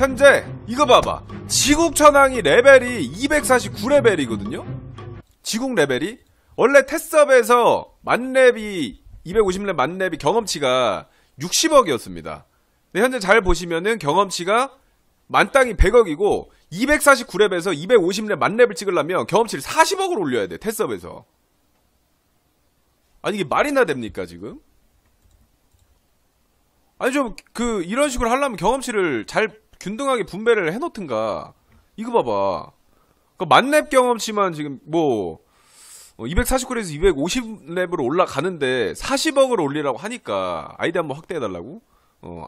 현재 이거 봐봐. 지국 천왕이 레벨이 249레벨이거든요. 지국 레벨이 원래 테스업에서 만렙이 250렙 만렙이 경험치가 60억이었습니다. 근데 현재 잘 보시면은 경험치가 만땅이 100억이고 249렙에서 250렙 만렙을 찍으려면 경험치를 40억을 올려야 돼 테스업에서. 아니 이게 말이나 됩니까 지금? 아니 좀 그 이런 식으로 하려면 경험치를 잘 균등하게 분배를 해놓든가. 이거 봐봐. 그 만렙 경험치만 지금 뭐 249렙에서 250렙으로 올라가는데 40억을 올리라고 하니까 아이디 한번 확대해달라고? 어.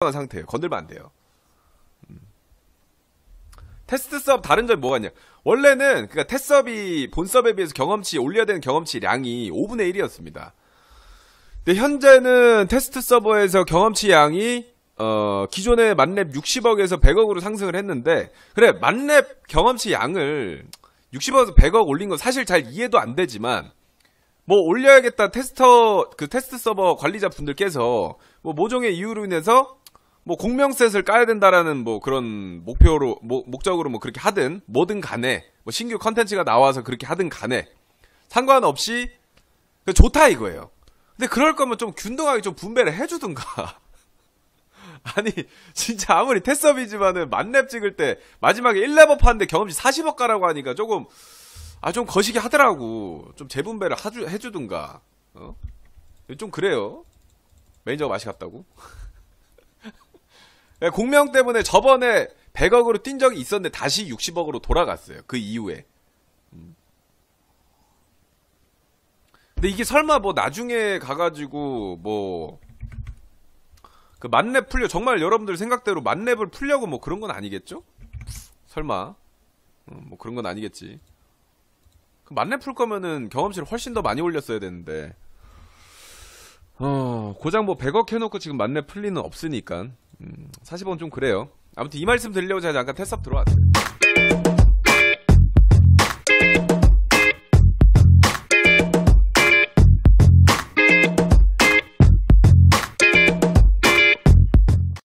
상태예요 건들면 안 돼요. 음. 테스트 수업 다른 점이 뭐가 있냐. 원래는 그니까 테스업이 본섭에 비해서 경험치 올려야 되는 경험치 량이 5분의 1이었습니다. 근데 현재는 테스트 서버에서 경험치 양이 어, 기존의 만렙 60억에서 100억으로 상승을 했는데 그래 만렙 경험치 양을 60억에서 100억 올린 건 사실 잘 이해도 안 되지만 뭐 올려야겠다 테스터 그 테스트 서버 관리자 분들께서 뭐 모종의 이유로 인해서 뭐 공명셋을 까야 된다라는 뭐 그런 목표로 모- 목적으로 뭐 그렇게 하든 뭐든 간에 뭐 신규 컨텐츠가 나와서 그렇게 하든 간에 상관없이 그 좋다 이거예요. 근데 그럴 거면 좀 균등하게 좀 분배를 해주든가. 아니 진짜 아무리 테스업이지만은 만렙 찍을 때 마지막에 1레버 파는데 경험치 40억 가라고 하니까 조금 아 좀 거시기 하더라고. 좀 재분배를 하주, 해주든가. 어? 좀 그래요. 매니저가 맛이 갔다고. 네, 공명 때문에 저번에 100억으로 뛴 적이 있었는데 다시 60억으로 돌아갔어요. 그 이후에. 음. 근데 이게 설마 뭐 나중에 가가지고 뭐 그 만렙 풀려 정말 여러분들 생각대로 만렙을 풀려고 뭐 그런 건 아니겠죠? 설마 어, 뭐 그런 건 아니겠지. 그 만렙 풀 거면은 경험치를 훨씬 더 많이 올렸어야 되는데 어 고장 뭐 100억 해놓고 지금 만렙 풀리는 없으니까 음, 40원 좀 그래요. 아무튼 이 말씀 드리려고 제가 잠깐 테스업 들어왔어요.